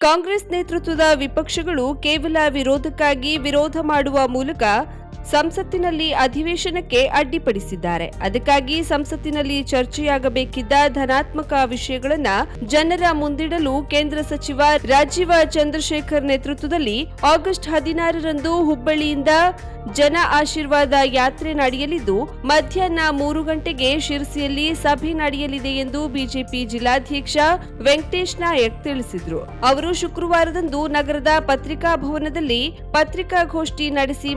ಕಾಂಗ್ರೆಸ್ ನೇತೃತ್ವದ ವಿಪಕ್ಷಗಳು ಕೇವಲ ವಿರೋಧಕ್ಕಾಗಿ ವಿರೋಧ ಮಾಡುವ ಮೂಲಕ ಸಂಸತ್ತಿನಲ್ಲಿ ಅಧಿವೇಶನಕ್ಕೆ ಅಡ್ಡಿಪಡಿಸಿದ್ದಾರೆ. ಅದಕ್ಕಾಗಿ ಸಂಸತ್ತಿನಲ್ಲಿ ಚರ್ಚೆಯಾಗಬೇಕಿದ್ದ ಧನಾತ್ಮಕ ವಿಷಯಗಳನ್ನ ಜನರ ಮುಂದಿಡಲು ಕೇಂದ್ರ ಸಚಿವ ರಾಜೀವ ಚಂದ್ರಶೇಖರ್ ನೇತೃತ್ವದಲ್ಲಿ ಆಗಸ್ಟ್ ಹದಿನಾರರಂದು ಹುಬ್ಬಳ್ಳಿಯಿಂದ ಜನ ಆಶೀರ್ವಾದ ಯಾತ್ರೆ ನಡೆಯಲಿದ್ದು, ಮಧ್ಯಾಹ್ನ ಮೂರು ಗಂಟೆಗೆ ಶಿರಸಿಯಲ್ಲಿ ಸಭೆ ನಡೆಯಲಿದೆ ಎಂದು ಬಿಜೆಪಿ ಜಿಲ್ಲಾಧ್ಯಕ್ಷ ವೆಂಕಟೇಶ್ ನಾಯಕ್ ತಿಳಿಸಿದ್ರು. ಅವರು ಶುಕ್ರವಾರದಂದು ನಗರದ ಪತ್ರಿಕಾ ಭವನದಲ್ಲಿ ಪತ್ರಿಕಾಗೋಷ್ಠಿ ನಡೆಸಿ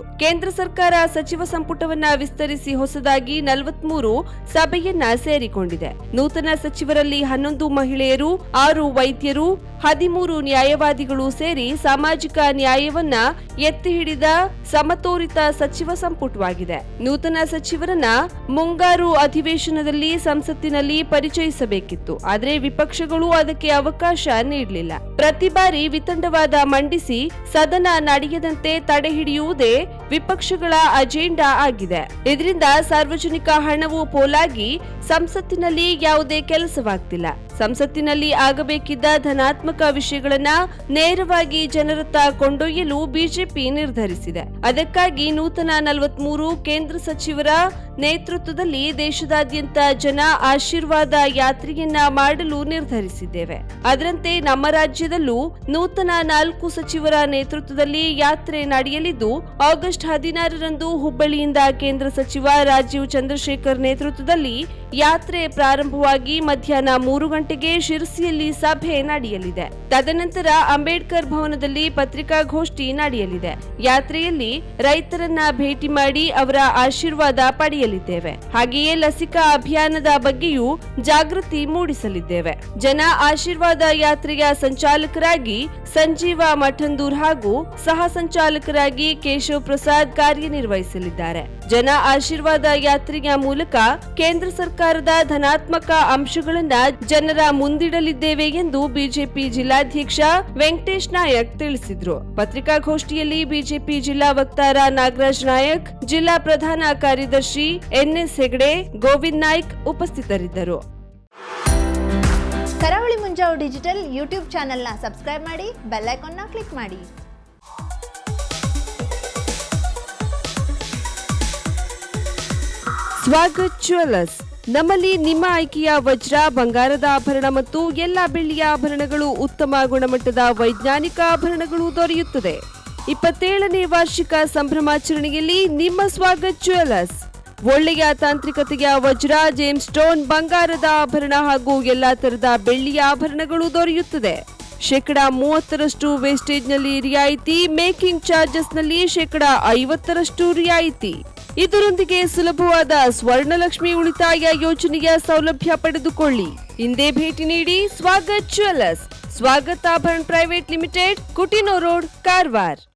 ಮಾತನಾಡ್ತಿದ್ರು ಕೇಂದ್ರ ಸರ್ಕಾರ ಸಚಿವ ಸಂಪುಟವನ್ನ ವಿಸ್ತರಿಸಿ ಹೊಸದಾಗಿ ನಲವತ್ಮೂರು ಸಭೆಯನ್ನ ಸೇರಿಕೊಂಡಿದೆ. ನೂತನ ಸಚಿವರಲ್ಲಿ ಹನ್ನೊಂದು ಮಹಿಳೆಯರು, ಆರು ವೈದ್ಯರು ಹದಿಮೂರು ನ್ಯಾಯವಾದಿಗಳು ಸೇರಿ ಸಾಮಾಜಿಕ ನ್ಯಾಯವನ್ನ ಎತ್ತಿ ಹಿಡಿದ ಸಮತೋಲಿತ ಸಚಿವ ಸಂಪುಟವಾಗಿದೆ. ನೂತನ ಸಚಿವರನ್ನ ಮುಂಗಾರು ಅಧಿವೇಶನದಲ್ಲಿ ಸಂಸತ್ತಿನಲ್ಲಿ ಪರಿಚಯಿಸಬೇಕಿತ್ತು. ಆದರೆ ವಿಪಕ್ಷಗಳು ಅದಕ್ಕೆ ಅವಕಾಶ ನೀಡಲಿಲ್ಲ. ಪ್ರತಿ ಬಾರಿ ವಿತಂಡವಾದ ಮಂಡಿಸಿ ಸದನ ನಡೆಯದಂತೆ ತಡೆ ಹಿಡಿಯುವುದೇ ವಿಪಕ್ಷಗಳ ಅಜೆಂಡಾ ಆಗಿದೆ. ಇದರಿಂದ ಸಾರ್ವಜನಿಕ ಹಣವು ಪೋಲಾಗಿ ಸಂಸತ್ತಿನಲ್ಲಿ ಯಾವುದೇ ಕೆಲಸವಾಗ್ತಿಲ್ಲ. ಸಂಸತ್ತಿನಲ್ಲಿ ಆಗಬೇಕಿದ್ದ ಧನಾತ್ಮಕ ವಿಷಯಗಳನ್ನ ನೇರವಾಗಿ ಜನರತ್ತ ಕೊಂಡೊಯ್ಯಲು ಬಿಜೆಪಿ ನಿರ್ಧರಿಸಿದೆ. ಅದಕ್ಕಾಗಿ ನೂತನ ನಲವತ್ಮೂರು ಕೇಂದ್ರ ಸಚಿವರ ನೇತೃತ್ವದಲ್ಲಿ ದೇಶದಾದ್ಯಂತ ಜನ ಆಶೀರ್ವಾದ ಯಾತ್ರೆಯನ್ನ ಮಾಡಲು ನಿರ್ಧರಿಸಿದ್ದೇವೆ. ಅದರಂತೆ ನಮ್ಮ ರಾಜ್ಯದಲ್ಲೂ ನೂತನ ನಾಲ್ಕು ಸಚಿವರ ನೇತೃತ್ವದಲ್ಲಿ ಯಾತ್ರೆ ನಡೆಯಲಿದ್ದು, ಆಗಸ್ಟ್ ಹದಿನಾರರಂದು ಹುಬ್ಬಳ್ಳಿಯಿಂದ ಕೇಂದ್ರ ಸಚಿವ ರಾಜೀವ್ ಚಂದ್ರಶೇಖರ್ ನೇತೃತ್ವದಲ್ಲಿ ಯಾತ್ರೆ ಪ್ರಾರಂಭವಾಗಿ ಮಧ್ಯಾಹ್ನ ಮೂರು ಗಂಟೆಗೆ ಶಿರಸಿಯಲ್ಲಿ ಸಭೆ ನಡೆಯಲಿದೆ. ತದನಂತರ ಅಂಬೇಡ್ಕರ್ ಭವನದಲ್ಲಿ ಪತ್ರಿಕಾಗೋಷ್ಠಿ ನಡೆಯಲಿದೆ. ಯಾತ್ರೆಯಲ್ಲಿ ರೈತರನ್ನ ಭೇಟಿ ಮಾಡಿ ಅವರ ಆಶೀರ್ವಾದ ಪಡೆಯಲಿದ್ದೇವೆ ಹಾಗೆಯೇ ಲಸಿಕಾ ಅಭಿಯಾನದ ಬಗ್ಗೆಯೂ ಜಾಗೃತಿ ಮೂಡಿಸಲಿದ್ದೇವೆ. ಜನ ಆಶೀರ್ವಾದ ಯಾತ್ರೆಯ ಸಂಚಾಲಕರಾಗಿ ಸಂಜೀವ ಮಠಂದೂರ್ ಹಾಗೂ ಸಹ ಸಂಚಾಲಕರಾಗಿ ಕೇಶವ್ ಪ್ರಸಾದ್ ಕಾರ್ಯನಿರ್ವಹಿಸಲಿದ್ದಾರೆ. ಜನ ಆಶೀರ್ವಾದ ಯಾತ್ರೆಯ ಮೂಲಕ ಕೇಂದ್ರ ಸರ್ಕಾರದ ಧನಾತ್ಮಕ ಅಂಶಗಳನ್ನ ಜನರ ಮುಂದಿಡಲಿದ್ದೇವೆ ಎಂದು ಬಿಜೆಪಿ ಜಿಲ್ಲಾಧ್ಯಕ್ಷ ವೆಂಕಟೇಶ್ ನಾಯಕ್ ತಿಳಿಸಿದ್ರು. ಪತ್ರಿಕಾಗೋಷ್ಠಿಯಲ್ಲಿ ಬಿಜೆಪಿ ಜಿಲ್ಲಾ ವಕ್ತಾರ ನಾಗರಾಜ್ ನಾಯಕ್, ಜಿಲ್ಲಾ ಪ್ರಧಾನ ಕಾರ್ಯದರ್ಶಿ ಎನ್ಎಸ್ ಹೆಗಡೆ, ಗೋವಿಂದ್ ನಾಯ್ಕ್ ಉಪಸ್ಥಿತರಿದ್ದರು. ಕರಾವಳಿ ಮುಂಜಾವು ಡಿಜಿಟಲ್ ಯೂಟ್ಯೂಬ್ ಚಾನೆಲ್ನ ಸಬ್ಸ್ಕ್ರೈಬ್ ಮಾಡಿ, ಬೆಲ್ ಐಕಾನ್ನ ಕ್ಲಿಕ್ ಮಾಡಿ. ಸ್ವಾಗತ್ ಜ್ಯುವೆಲ್ಲರ್ಸ್. ನಮ್ಮಲ್ಲಿ ನಿಮ್ಮ ಆಯ್ಕೆಯ ವಜ್ರ, ಬಂಗಾರದ ಆಭರಣ ಮತ್ತು ಎಲ್ಲ ಬೆಳ್ಳಿಯ ಆಭರಣಗಳು ಉತ್ತಮ ಗುಣಮಟ್ಟದ ವೈಜ್ಞಾನಿಕ ಆಭರಣಗಳು ದೊರೆಯುತ್ತದೆ. ಇಪ್ಪತ್ತೇಳನೇ ವಾರ್ಷಿಕ ಸಂಭ್ರಮಾಚರಣೆಯಲ್ಲಿ ನಿಮ್ಮ ಸ್ವಾಗತ್ ಜ್ಯುವೆಲ್ಲರ್ಸ್. ಒಳ್ಳೆಯ ತಾಂತ್ರಿಕತೆಯ ವಜ್ರ ಜೇಮ್ಸ್ ಸ್ಟೋನ್ ಬಂಗಾರದ ಆಭರಣ ಹಾಗೂ ಎಲ್ಲಾ ತರದ ಬೆಳ್ಳಿಯ ಆಭರಣಗಳು ದೊರೆಯುತ್ತದೆ. ಶೇಕಡಾ ಮೂವತ್ತರಷ್ಟು ವೇಸ್ಟೇಜ್ನಲ್ಲಿ ರಿಯಾಯಿತಿ, ಮೇಕಿಂಗ್ ಚಾರ್ಜಸ್ನಲ್ಲಿ ಶೇಕಡಾ ಐವತ್ತರಷ್ಟು ರಿಯಾಯಿತಿ. ಇದರೊಂದಿಗೆ ಸುಲಭವಾದ ಸ್ವರ್ಣಲಕ್ಷ್ಮಿ ಉಳಿತಾಯ ಯೋಜನೆಯ ಸೌಲಭ್ಯ ಪಡೆದುಕೊಳ್ಳಿ. ಹಿಂದೆ ಭೇಟಿ ನೀಡಿ Swagat jewellers. Swagat Abharana private limited Coutinho road, Karwar.